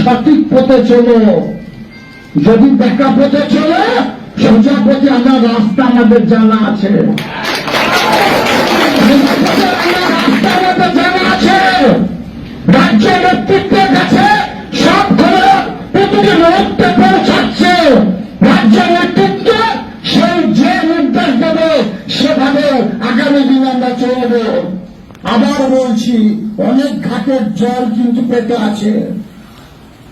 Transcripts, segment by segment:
সঠিক পথে চলো। যদি দেখা পথে চলে, সোজা পথে আমরা রাস্তা আমাদের জানা আছে। রাজ্য নেতৃত্বের কাছে সব প্রতিটি পৌঁছাচ্ছে। রাজ্য নেতৃত্ব সেই যে নির্দেশ দেবে, সেভাবে আগামী দিনে আমরা চলব। আবার বলছি, অনেক ঘাটের জল কিন্তু পেতে আছে।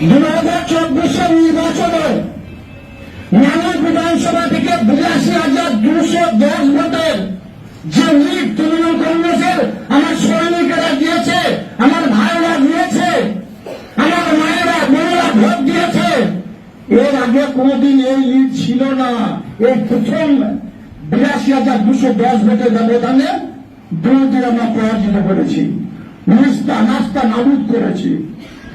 দু হাজার চব্বিশের নির্বাচনে নানা বিধানসভা থেকে বিরাশি হাজার দুশো দশ ভোটের যে লিড তৃণমূল কংগ্রেসের আমার সৈনিকেরা দিয়েছে, আমার ভাইরা দিয়েছে, আমার মায়েরা, বোনেরা ভোট দিয়েছে। এর আগে কোনোদিন এই লিড ছিল না। এই প্রথম বিরাশি হাজার দুশো দশ ভোটের ব্যবধানে বিরোধী আমরা পরাজিত করেছি। নাস্তা নাস্তা নাবুদ করেছি।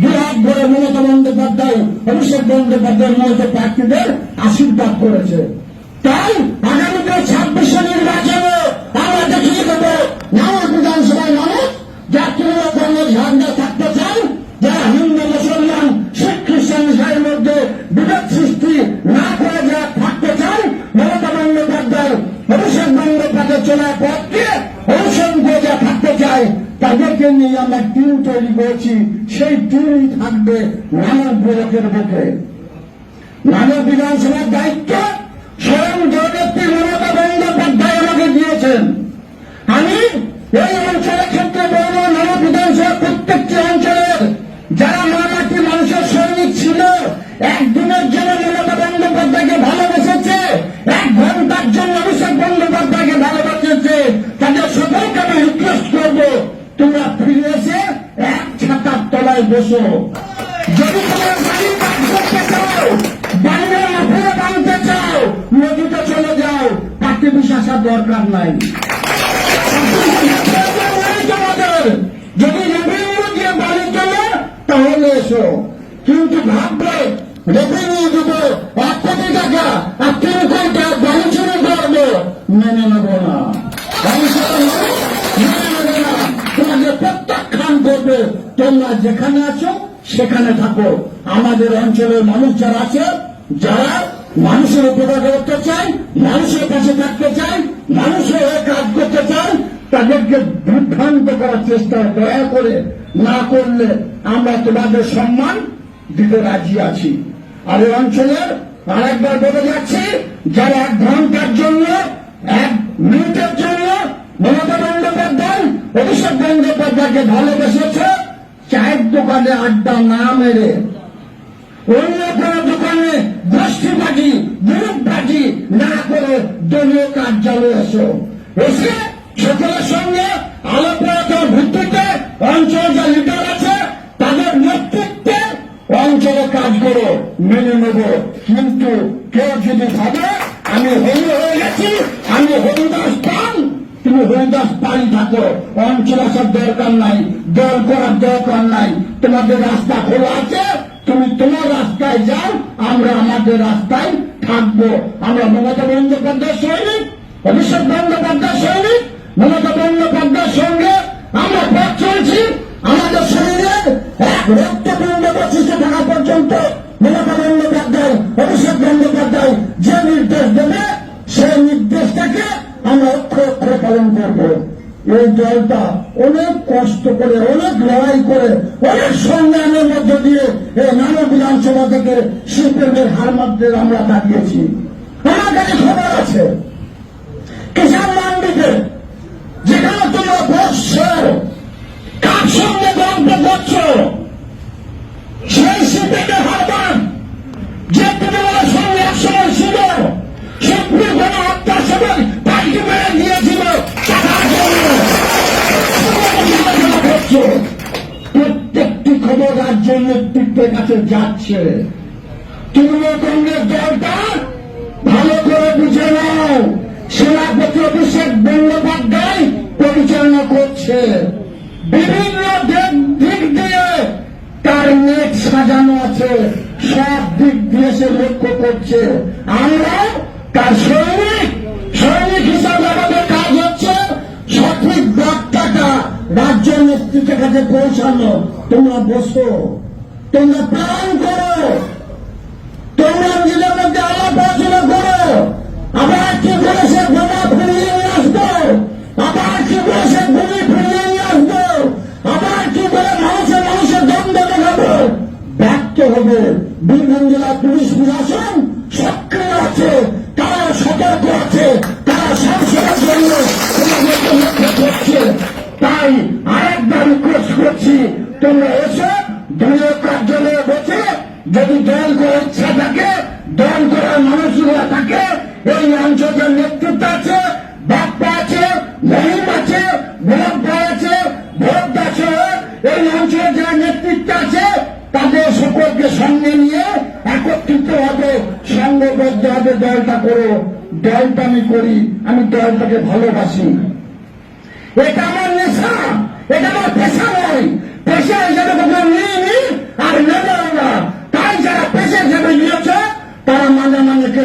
দুহাত ভরে মমতা বন্দ্যোপাধ্যায়, অভিষেক বন্দ্যোপাধ্যায়ের মতো প্রার্থীদের আশীর্বাদ করেছে। তাই আগামীতে ছাব্বিশে নির্বাচনে আমরা দেখিয়ে দেবো, নানা বিধানসভায় মানুষ যা তৃণমূল কংগ্রেস ঝান্ডা থাকতে চান যারা হিন্দু, মুসলমান, শিখ, খ্রিস্টান, ইসলামের মধ্যে বিভেদ সৃষ্টি না করে যারা থাকতে চান মমতা বন্দ্যোপাধ্যায়, অভিষেক বন্দ্যোপাধ্যায় চলার পথকে অনুসরণ করে যা থাকতে চায়, তাদেরকে নিয়ে আমরা টিম তৈরি করেছি। সেই টিমই থাকবে মানব বিরোধের বুকে। মানব বিধানসভার দায়িত্ব স্বয়ং জগত্রী মমতা বন্দ্যোপাধ্যায় আমাকে দিয়েছেন। আমি এই অঞ্চলের ক্ষেত্রে বলব তলায় যদি তোমরা বাড়ি কাজ বাইরে মাফিয়া বানতে চাও, নদীতে চলে যাও, পার্টি বিশ্বাসের দরকার নাই। যদি রেভিনিউ দিয়ে বাড়ি চলে, তাহলে এসো। কিন্তু ভাববে রেভিনিউ দেবো এক কোটি টাকা আর তিন তোমরা যেখানে আছো, সেখানে থাকো। আমাদের অঞ্চলের মানুষ যারা আছে, যারা মানুষের উপকার করতে চায়, মানুষের পাশে থাকতে চায়, মানুষের হয়ে কাজ করতে চায়, তাদেরকে বিভ্রান্ত করার চেষ্টা দয়া করে না করলে আমরা তোমাদের সম্মান দিতে রাজি আছি। আর এই অঞ্চলের আরেকবার বলে যাচ্ছি, যারা এক ঘণ্টার জন্য, এক মিনিটের জন্য মমতা বন্দ্যোপাধ্যায়, অভিষেক বন্দ্যোপাধ্যায়কে ভালোবেসেছে চায়ের দোকানে আড্ডা না মেরে অন্য কোনো দোকানে গোষ্ঠীবাজি গ্রুপবাজি না করে দলীয় কার্যালয়ে এসো। এসে সকলের সঙ্গে আলোচনার ভিত্তিতে অঞ্চল যা লিডার আছে, তাদের নেতৃত্বে অঞ্চলে কাজ করো, মেনে নেব। কিন্তু কেউ যদি ভাবে, আমি হয়ে গেছি হরিদাস থাকো অঞ্চল আসার দরকার নাই, দল করার দরকার নাই, তোমাদের রাস্তা খোলা আছে, তুমি তোমার রাস্তায় যাও, আমরা আমাদের রাস্তায় থাকব। আমরা মমতা বন্দ্যোপাধ্যায় সৈনিক, অভিষেক বন্দ্যোপাধ্যায় সৈনিক, মমতা বন্দ্যোপাধ্যায়ের সঙ্গে আমরা পথ চলছি। আমাদের শরীরে এক রক্তপিণ্ড বচিষ্ঠ থাকা পর্যন্ত মমতা বন্দ্যোপাধ্যায়, অভিষেক বন্দ্যোপাধ্যায় যে নির্দেশ দেবে, সেই নির্দেশটাকে আমরা অক্ষর অক্ষরে পালন করব। এই দলটা অনেক কষ্ট করে, অনেক লড়াই করে, অনেক সংগ্রামের মধ্য দিয়ে এই নানা বিধানসভা থেকে শিল্পের হার মধ্যে আমরা দাঁড়িয়েছি আমার খবর আছে, কিষাণ মান্ডিতে যেখানে তোমরা বসছ, কার সঙ্গে নেতৃত্বের কাছে যাচ্ছে। তৃণমূল কংগ্রেস দলটা ভালো করে বুঝে নাও। সেনাপতি অভিষেক বন্দ্যোপাধ্যায় পরিচালনা করছে। বিভিন্ন দিক দিয়ে তার নেট সাজানো আছে। সব দিক দিয়ে সে লক্ষ্য করছে। আমরা তার সৈনিক সৈনিক হিসাবে আমাদের কাজ হচ্ছে সঠিক বার্তাটা রাজ্য নেতৃত্বের কাছে পৌঁছানো। তোমরা বসো। তোমরা প্ল্যান করো তোমরা নিজেদের মধ্যে আলাপ আলোচনা করো। আবার কি করে সে বোমা ফিরিয়ে নিয়ে আসব? আবার কি করে সে ভূমি ফিরিয়ে নিয়ে আসব? আবার কি করে মানুষের মানুষের দ্বন্দ্ব দেখাবো? ব্যক্ত হবে। বীরভূম জেলা পুলিশ প্রশাসন সক্রিয় আছে। তারা সতর্ক আছে। তারা সংসদের জন্য তাই আরেকবার রিকোয়েস্ট করছি, তোমরা এসো। যদি দল করার ইচ্ছা থাকে, দল করার মানুষগুলো থাকে, এই অঞ্চলের নেতৃত্ব আছে, বাপ্পা আছে, মহিম আছে গোলাপ্পা আছে ভোট আছে, এই অঞ্চলের যারা নেতৃত্ব আছে, তাদের সকলকে সঙ্গে নিয়ে একত্রিত হবে সংঘবদ্ধ হবে দলটা করো। দলটা আমি করি, আমি দলটাকে ভালোবাসি। এটা আমার নেশা, এটা আমার পেশা নয়। পেশা হিসাবে কখনো নিইনি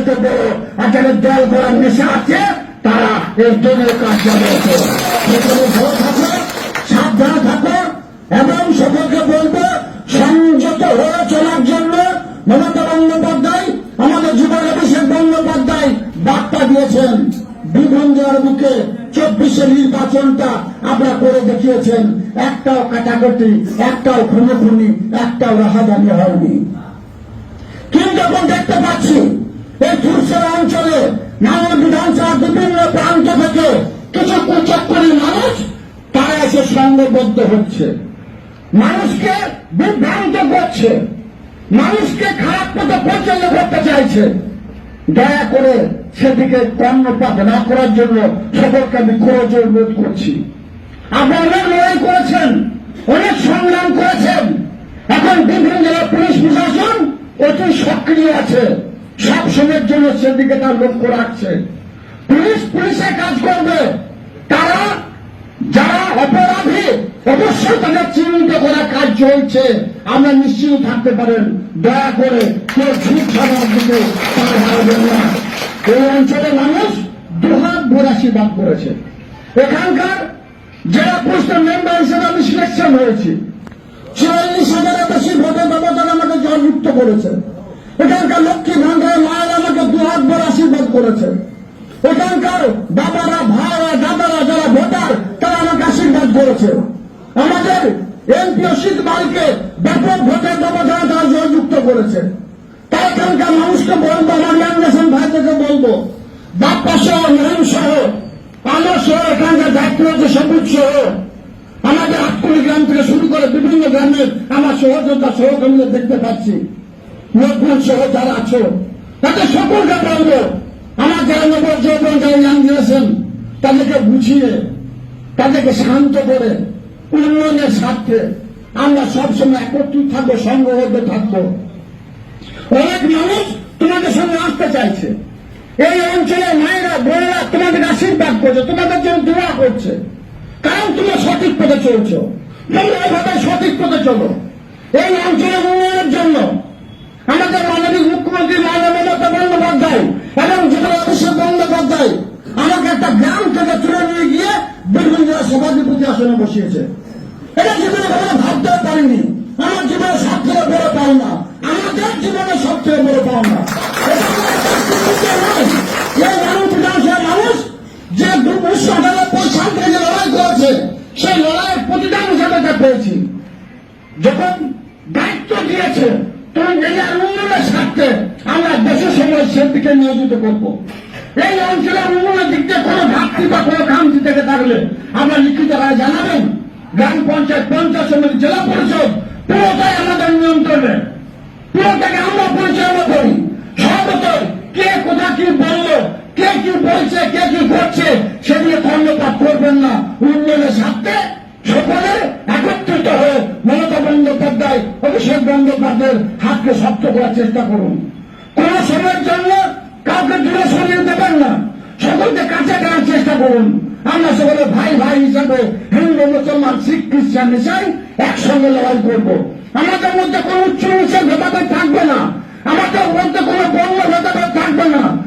মানে বড় দল করার নেশা আছে, তারা এই দলের সেখানে থাকো, সাবধানে থাকো, এবং সকলকে বলব, সংযত হয়ে চলার জন্য মমতা বন্দ্যোপাধ্যায়, আমাদের যুবক অভিষেক বন্দ্যোপাধ্যায় বার্তা দিয়েছেন। বীরভূম জেলার মুখে চব্বিশে নির্বাচনটা আপনারা করে দেখিয়েছেন। একটাও কাটাকাটি, একটাও খুনোখুনি, একটাও রাহাজানি হয়নি। কিন্তু এখন দেখতে পাচ্ছি এই তুরসের অঞ্চলে নানা বিধানসভা বিভিন্ন প্রান্ত থেকে কিছু কুচক্করি মানুষ, তারা এসে সংঘবদ্ধ হচ্ছে। মানুষকে বিভ্রান্ত করছে। মানুষকে খারাপ পথে পরিচালিত করতে চাইছে। দয়া করে সেদিকে কর্ণপাত না করার জন্য সকলকে আমি করজোর বোধ করছি। আপনারা অনেক লড়াই করেছেন, অনেক সংগ্রাম করেছেন। এখন বিভিন্ন জেলার পুলিশ প্রশাসন অতি সক্রিয় আছে। সব সময়ের জন্য সেদিকে তার লক্ষ্য রাখছে। পুলিশ পুলিশের কাজ করবে। তারা যারা অপরাধী, অবশ্যই তাদের চিহ্নিত করার কাজ চলছে। আমরা নিশ্চিত থাকতে পারেন, দয়া করে কেউ ঝুট ছাড়ার দিকে না। এই অঞ্চলের মানুষ দুহাত ভরে বাদ করেছে এখানকার জেলা পরিষদের মেম্বার হিসেবে আমি সিলেকশন হয়েছি। চুয়াল্লিশ হাজারের বেশি ভোটের ব্যবধান আমাকে জয়যুক্ত করেছে। এখানকার লক্ষ্মী ভান্ডারের মায়ের আমাকে দুহাত ভরে আশীর্বাদ করেছে। এখানকার বাবারা ভাইরা দাদারা যারা ভোটার, তারা আমাকে আশীর্বাদ করেছে। আমাদের এমপি অসিত মালকে ব্যাপক ভোটের ব্যবধানে তারা জয়যুক্ত করেছে। তাই এখানকার মানুষকে বলব, আমার ল্যান্ডেশন ভাইদেরকে বলব বাপ্পা সহ নহিম সহ আমার সহ এখানকার দায়িত্ব রয়েছে সবুজ সহ। আমাদের আটকুড়ি গ্রাম থেকে শুরু করে বিভিন্ন গ্রামের আমার সহযোদ্ধা সহকর্মীদের দেখতে পাচ্ছি। নতুন সহ যারা আছো, তাদের সকলকে বলব, আমার যারা নবর যৌবন যারা ইয়াং দিয়েছেন, তাদেরকে বুঝিয়ে, তাদেরকে শান্ত করে, উন্নয়নের স্বার্থে আমরা সবসময় একত্রিত থাকব, সংঘবদ্ধ থাকব। অনেক মানুষ তোমাদের সঙ্গে আসতে চাইছে। এই অঞ্চলের মায়েরা, বোনেরা তোমাদের আশীর্বাদ করছে, তোমাদের জন্য দোয়া করছে। কারণ তুমি সঠিক পথে চলছো। তোমরা এভাবে সঠিক পথে চলো। এই অঞ্চলের উন্নয়নের জন্য আমাদের মাননীয় মুখ্যমন্ত্রী মাননীয় মমতা বন্দ্যোপাধ্যায় এবং অভিষেক বন্দ্যোপাধ্যায় আমাকে একটা গ্রাম থেকে তুলে নিয়ে গিয়ে বীরভূম জেলা সভাধিপতি আসনে বসিয়েছে। এটা জীবনে কখনো ভাবতেও পারিনি। আমার জীবনে জীবনের সবচেয়ে বড় পাওনা কোনো উনিশশো আটানব্বই সাল থেকে যে লড়াই করেছে, সেই লড়াইয়ের প্রতিদান হিসাবে পেয়েছি। যখন দায়িত্ব দিয়েছে তখন এরিয়ার উন্নয়নের স্বার্থে আমরা দেশের সময় সেদিকে নিয়োজিত করব। এই অঞ্চলের উন্নয়নের দিক দিয়ে কোনো ঘাটতি বা কোনো খামতি থেকে থাকলে আমরা লিখিত রায় জানাবেন। গ্রাম পঞ্চায়েত পঞ্চায়েত সমিতি জেলা পরিষদ পুরোটাই আমাদের নিয়ন্ত্রণে। পুরোটাকে আমরা পরিচালনা করি। সর্বতই কে কোথা কি বলল, কে কি বলছে, কে কি করছে সেদিকে ধন্যবাদ করবেন না। উন্নয়নের স্বার্থে সকলে একত্রিত হয়ে মমতা বন্দ্যোপাধ্যায়, অভিষেক বন্দ্যোপাধ্যায়ের হাতকে শক্ত করার চেষ্টা করুন। কোন সময়ের জন্য কাউকে দূরে সরিয়ে দেবেন না। সকলকে কাছে টানার চেষ্টা করুন। আমরা সকলে ভাই ভাই হিসাবে হিন্দু, মুসলমান, শিখ, খ্রিস্টান মিশাই একসঙ্গে লড়াই করব। আমাদের মধ্যে কোন উচ্চ নিচের ভেদাভেদ থাকবে না। আমাদের মধ্যে কোনো বন্য ভেদাভেদ থাকবে না।